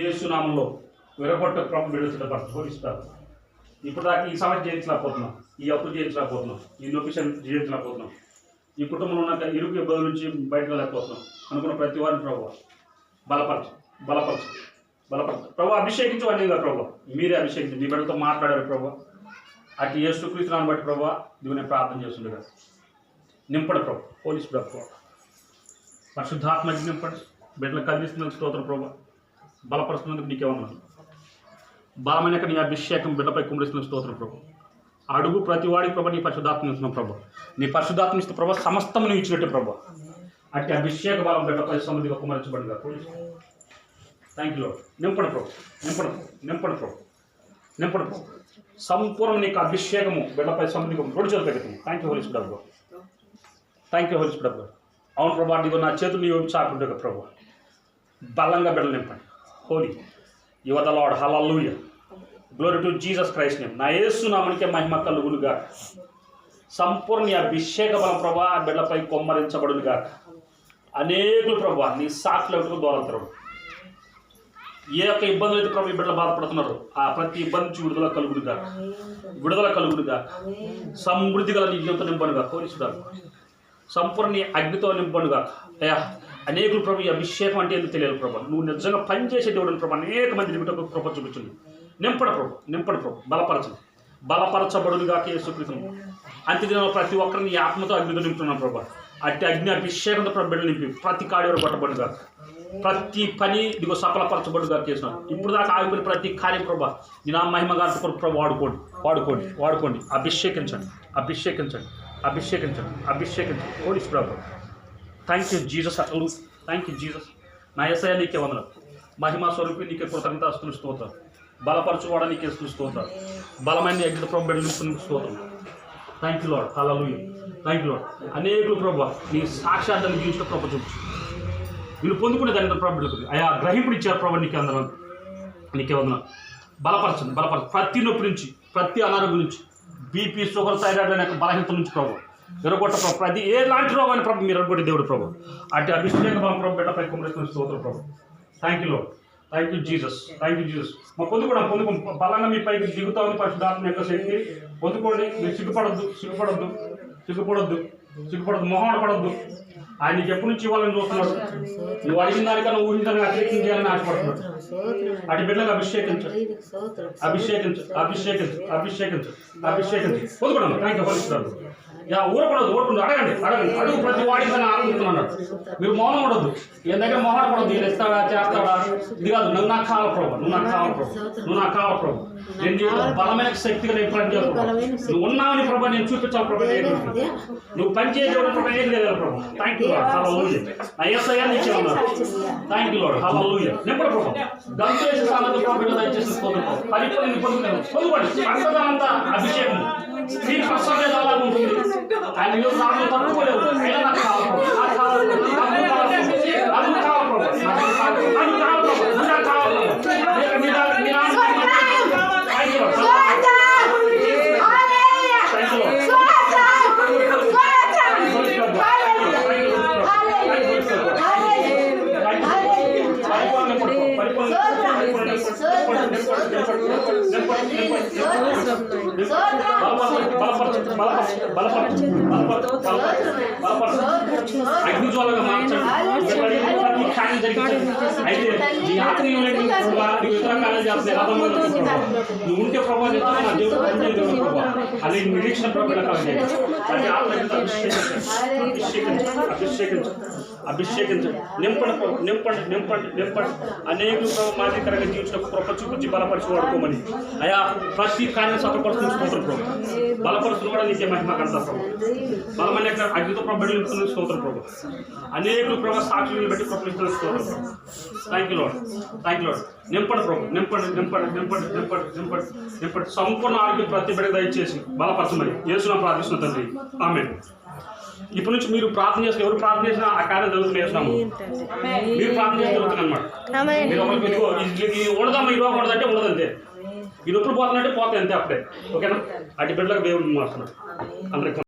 ఏసునామంలో విరగొట్ట ప్రభు విడుదల పరిశోధిస్తారు ఇప్పుడు దాకా ఈ సమస్య జయించలేకపోతున్నాం ఈ అప్పు జయించలేకపోతున్నాం ఈ నొప్పిషన్ జయించలేకపోతున్నాం. ఈ కుటుంబంలో ఉన్న ఇరుకు ఇబ్బంది నుంచి బయటకు వెళ్ళలేకపోతున్నాం. అనుకున్న ప్రతి వారిని ప్రభు బలపరచు బలపరచు బలపరచు. ప్రభు అభిషేకించు అన్నీ కదా ప్రభు. మీరే అభిషేకించు. మీ బిడ్డతో మాట్లాడారు ప్రభు. అటు యేసుక్రీస్తునాన్ని బట్టి ప్రభు దీవుని ప్రార్థన ప్రార్థన చేస్తుండగా నింపడు ప్రభు. పోలీస్ ప్రభు పరిశుద్ధాత్మకి నింపడు. బిడ్డలు కలిగిస్తున్న స్తోత్రం ప్రభు. బలపరుస్తున్నందుకు నీకే ఉన్నాను బలమైన నీ అభిషేకం బిడ్డపై కుమరిస్తున్న స్తోత్రం ప్రభు. అడుగు ప్రతి వాడికి ప్రభు నీ పరిశుద్ధాత్మ ఇస్తున్నాం ప్రభు. నీ పరిశుద్ధాత్మ ఇస్తే ప్రభు సమస్తం నువ్వు ఇచ్చినట్టు ప్రభు. అట్టి అభిషేక బలం బిడ్డపై సమృద్ధిగా కుమరించబడింది థ్యాంక్ యూ నింపడు ప్రభు. నింపడు నింపడు ప్రభు. నింపడు ప్రభు. సంపూర్ణ నీకు అభిషేకము బిడ్డపై సమృద్ధిగా రెండు చేతులు పెడుతుంది థ్యాంక్ యూ హోలీస్ డబ్బు థ్యాంక్ యూ హోలీస్ డబ్బు అవును ప్రభా నీకు నా చేతులు నీ చాకుంటే ప్రభు. బలంగా బిడ్డలు నింపండి. హోలీ యువత లాడ్ హలూయ glory to Jesus Christ name నా యేసు నామనికే మహిమ కలుగునుగా సంపూర్ణ అభిషేక బల ప్రభా బిడ్డపై కొమ్మరించబడునుగా అనేకులు ప్రభా నీ సాక్షులకు దూరంతరుడు ఏ యొక్క ఇబ్బందులు అయితే ప్రభు బిడ్డలు బాధపడుతున్నారు? ఆ ప్రతి ఇబ్బంది నుంచి విడుదల కలుగునుగా విడుదల కలుగునుగా సమృద్ధి గల నీ జీవితం నింపనుగా కోరిచుగా సంపూర్ణ అగ్నితో నింపనుగా అయ్యా అనేకులు ప్రభు ఈ అభిషేకం అంటే ఎందుకు తెలియదు ప్రభు. నువ్వు నిజంగా పనిచేసే దేవుడు ప్రభు అనేక మంది బిడ్డకు కృప చూపించింది నింపడు ప్రభు నింపడు ప్రభు బలపరచండి. బలపరచబడునుగా కేసుకృతం అంత్యదిన ప్రతి ఒక్కరిని ఆత్మతో అగ్నితో నింపుతున్నాను ప్రభు. అట్టి అగ్ని అభిషేకంతో ప్రభు బిడ్డలు నింపి ప్రతి కాడివరు కొట్టబడుగా ప్రతి పని ఇదిగో సఫలపరచబడుగా చేసినాను ఇప్పుడు దాకా ఆగిపోయిన ప్రతి కార్యం ప్రభా నేను ఆ మహిమ గారి ప్రభు వాడుకోండి. వాడుకోండి వాడుకోండి. అభిషేకించండి అభిషేకించండి అభిషేకించండి అభిషేకించండి. పోలీస్ ప్రభు థ్యాంక్ యూ జీసస్ అసలు థ్యాంక్ యూ జీసస్ నా ఎస్ఐ నీకే వందనం. మహిమా స్వరూపి నీకే కృతజ్ఞత స్తోత్రం. బలపరచుకోవడం నీకే స్తోత్రం. బలమైన ఎగ్జిట్ ప్రభు బిడ్డలు స్తోత్రం. Thank you lord hallelujah thank you lord అనేకులు ప్రభు నీ సాక్షాత్తాన్ని జీవించిన ప్రభు చూపించు వీళ్ళు పొందుకునే దాని ప్రభు బిడ్డలకు అయా గ్రహింపుడు ఇచ్చారు ప్రభు నీకే అందరం నీకే వందనం. బలపరచండి బలపరచండి. ప్రతి నొప్పి నుంచి ప్రతి అనారోగ్యం నుంచి బీపీ షుగర్ థైరాయిడ్ అనే బలహీనత నుంచి ప్రభు. విరగొట్ట ప్రభు. ప్రతి లాంటి రోగాన్ని ప్రభు మీరు అనుకుంటే దేవుడు ప్రభు. అటు అభిషేక బలం ప్రభు బిడ్డపై కుమరేస్తున్న స్తోత్రం ప్రభు. Thank you lord thank you Jesus thank you Jesus మా పొందుకోవడం పొందుకో బలంగా మీ పైకి దిగుతా ఉంది పరిశుద్ధాత్మ యొక్క శక్తి పొందుకోండి. మీరు సిగ్గుపడద్దు సిగ్గుపడద్దు సిగ్గుపడద్దు సిగ్గుపడద్దు మొహం పడొద్దు ఆయన నీకు ఎప్పటి నుంచి ఇవ్వాలని చూస్తున్నాడు? నువ్వు అడిగిన దానికన్నా ఊహించాలని అతిరేకం చేయాలని ఆశపడుతున్నాడు. అటు బిడ్డలకు అభిషేకించు. అభిషేకించు అభిషేకించు అభిషేకించు అభిషేకించు. పొందుకోండి థ్యాంక్ యూ ఊరకూడదు ఓటు అడగండి అడగండి. అడుగు ప్రతి వాడికి అని ఆనందిస్తున్నాడు మీరు మౌనం ఉండదు ఈయన దగ్గర మొహట ఈయన ఇస్తాడా చేస్తాడా? ఇది కాదు నువ్వు నాకు కావాలి ప్రభు నువ్వు నాకు కావాలి ప్రభు నువ్వు నాకు కావాలి ప్రభు. నేను నీకు బలమైన శక్తిగా నేను పని చేయాలి నువ్వు ఉన్నావని ప్రభు నేను చూపించాలి ప్రభు నువ్వు పని చేయడం ప్రభు ఏం లేదు ప్రభు. Thank you lord hallelujah నా ఎస్ఐ నీకే ఉన్నారు థ్యాంక్ యూ లాడ్ హలో లూయ నింపడు ప్రభు గంతు వేసి సామెత ప్రభు దయచేసి స్తోత్రం పరిపూర్ణ పొందుతాను పొందుకోండి. అంతదానంతా అభిషేకం. ఆయన ఈరోజు నాకు you lord. Thank you lord. అగ్నిజ్వాలగా మార్చండి ప్రతి కార్యం జరిగించండి అయితే నీ ఆత్మీయులు నువ్వు ఇతర కార్యాలు చేస్తే లాభంగా నువ్వు ఉంటే ప్రభావం చేస్తావు నా దేవుడు పనిచేయదు ప్రభావ అలాగే నిరీక్షణ ప్రభావం ప్రతి ఆత్మీయత అభిషేకించండి అభిషేకించండి అభిషేకించండి నింపండి ప్రభు నింపండి నింపండి నింపండి అనేక ప్రభు మాదిరికరంగా జీవించిన కృప చూపించి బలపరిచి వాడుకోమని అయా ప్రతి కార్యం సఫలపరుస్తున్న స్తోత్రం ప్రభు బలపరుస్తున్న కూడా నీకే మహిమ కంట ప్రభు బలమైన యొక్క అగ్నితో ప్రభు బడిస్తున్న స్తోత్రం ప్రభు అనేకులు ప్రభు సాక్షులను బట్టి ప్రపంచుతున్న స్తోత్రం thank you lord thank you lord నింపండి ప్రభు. నింపండి నింపండి నింపండి నింపండి నింపండి నింపండి. సంపూర్ణ ఆరోగ్యం ప్రతి బిడ్డ దయచేసి బలపరచమని యేసున ప్రార్థిస్తున్న తండ్రి. ఆమె ఇప్పటి నుంచి మీరు ప్రార్థన చేసిన ఎవరు ప్రార్థన చేసినా ఆ కార్యం జరుగుతుంది చేస్తున్నాము మీరు ప్రార్థన చేసి జరుగుతుంది అనమాట మీరు ఒకరికి ఇది- ఇది ఉండదమ్మా ఇది ఉండదు అంటే ఉండదు అంతే ఈ నొప్పులు పోతున్నట్టే పోతాయి అంతే అప్పుడే. ఓకేనా? అటు బిడ్డలకు దేవుడు మారుతున్నాడు అందరికి